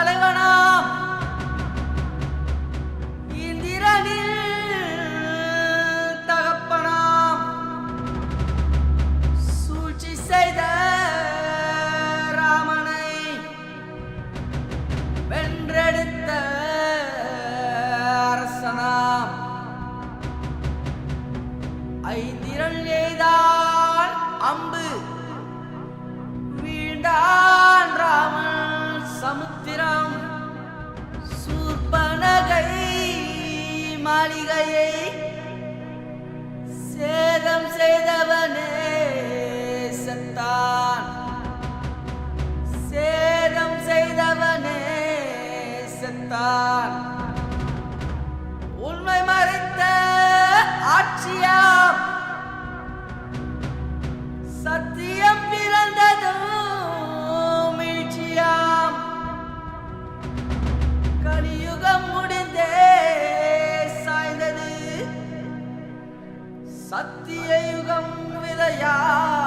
தலைவனா செத்தான் உண்மை மறைத்த ஆட்சியாம். சத்தியம் பிறந்ததும் மீழ்ச்சியாம் கலியுகம் முடிந்தே சாய்ந்தது. சத்திய யுகம் விதையாய்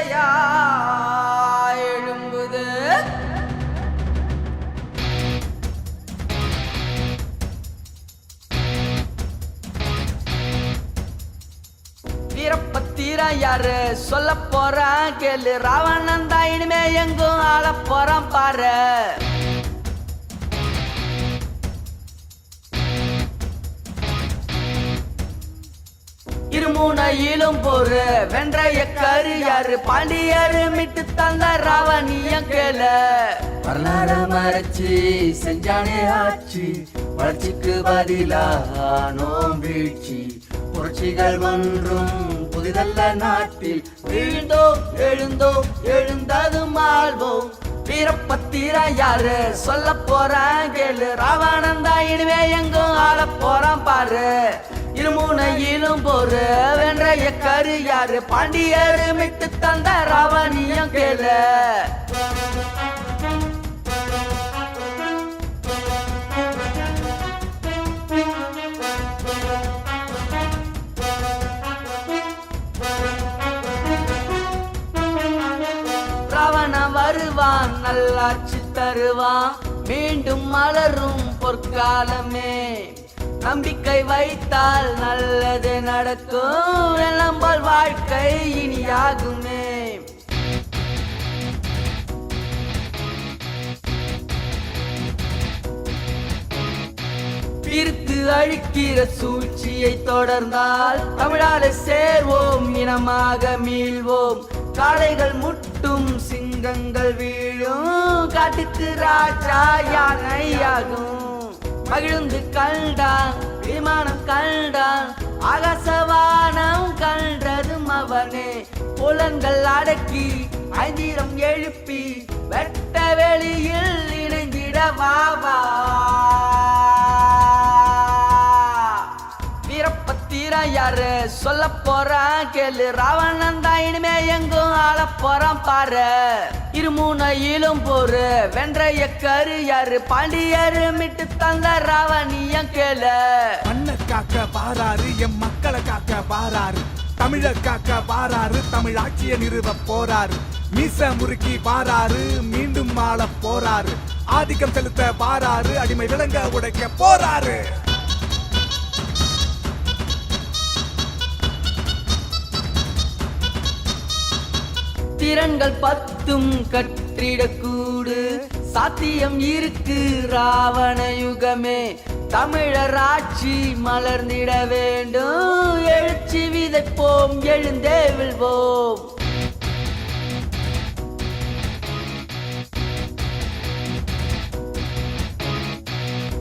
விதையாய் எழும்புது. வீரப்பத்திரம் யாரு? சொல்ல போறான் கேளு. ராவணன் தான் இனிமே எங்கும் ஆள போறான் பாரு. இருமுனையிலும் போரு. வென்றைய கரு யாரு? பாண்டியரு மிட்டு தந்த ராவணியம் கேள. வரலாற மறைச்சி செஞ்சானே ஆட்சி. வளர்ச்சிக்கு பதிலா நோம்பீழ்ச்சி புரட்சிகள் ஒன்றும் புதிதல்ல நாட்டில். வீழ்ந்தோம் எழுந்தோம் எழுந்ததும் ஆள்வோம் வீரப்பத்திரம் யாரு? சொல்ல போறான் கேளு. ராவணந்தா இனிமே எங்கும் ஆள போறான் பாரு. இருமுனையிலும் போரு வென்ற கரு யாரு? பாண்டியரு மிட்டு தந்த ராவணியம் கேள. ராவணன் வருவான் நல்லாட்சி தருவான். மீண்டும் மலரும் பொற்காலமே. நம்பிக்கை வைத்தால் நல்லது நடக்கும். நம்பால் வாழ்க்கை இனியாகுமே. பிரித்து அழிக்கிற சூழ்ச்சியை தொடர்ந்தால் தமிழால சேர்வோம் இனமாக மீள்வோம். காளைகள் முட்டும் சிங்கங்கள் வீழும். காட்டுக்கு ராஜா யானையாகும். மகிழ்ந்து கண்டான் விமானம் கண்டான் அகசவானம் கண்டதும் அவனே. புலன்கள் அடக்கி ஐந்திரம் எழுப்பி வெட்ட வெளியில் இணைந்து சொல்ல போறான் கேளு. ராவணன் தான் இனிமே எங்கும் ஆள போறான் பாரு. இருமூனையிலும் போரு. வென்ற எக்கரு யாரு? பாண்டியரு மிட்டு தந்த ராவணியம் கேளு. மண்ணை காக்க பாராரு எம் மக்களை காக்க பாராரு தமிழ காக்க பாராரு தமிழ் ஆட்சியை நிறுவ போறாரு. மீச முறுக்கி பாராரு மீண்டும் ஆள போறாரு. ஆதிக்கம் செலுத்த பாராரு அடிமை விலங்க உடைக்க போறாரு. திறன்கள் பத்தும் கற்றிடக்கூடு. சாத்தியம் இருக்கு ராவண யுகமே. தமிழர் ஆட்சி மலர்ந்திட வேண்டும். எழுச்சி விதைப்போம் எழுந்தே விழ்வோம்.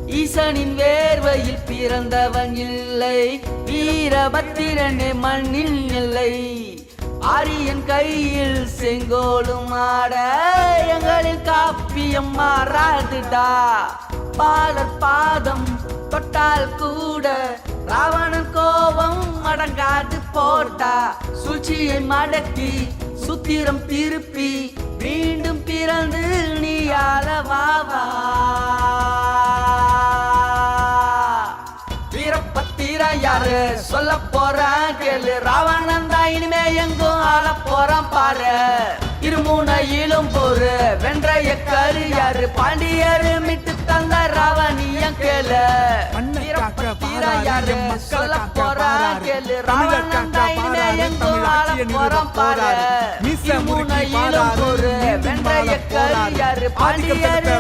ஈசனின் வேர்வையில் பிறந்தவன் இல்லை. வீரபத்திரனே மண்ணில் இல்லை. ஆரியன் கையில் செங்கோலும் ஆட எங்களில் காப்பியம் மாறாதுடா. பாலர் பாதம் தொட்டால் கூட ராவணன் கோபம் அடங்காது போட்டா. சூழ்ச்சியை மடக்கி சுத்திரம் திருப்பி மீண்டும் பிறந்து நீ அளவாவா யாரு சொல்ல போறான் கேளு. ராவணன் தான் இனிமே எங்கும் ஆள போறான் பாரு. இருமுனையிலும் போரு வென்ற எக்கரு யாரு பாண்டியரு மிட்டு தந்த ராவணியம் கேளு. யாரு? சொல்ல போறான் கேளு. ராவணன் தான் இனிமே எங்கும் ஆள போறான் பாரு. இருமுனையிலும் போரு மீண்டும் வென்ற ஆள எக்கரு போறாரு யாரு ஆதிக்கம் பாண்டியரு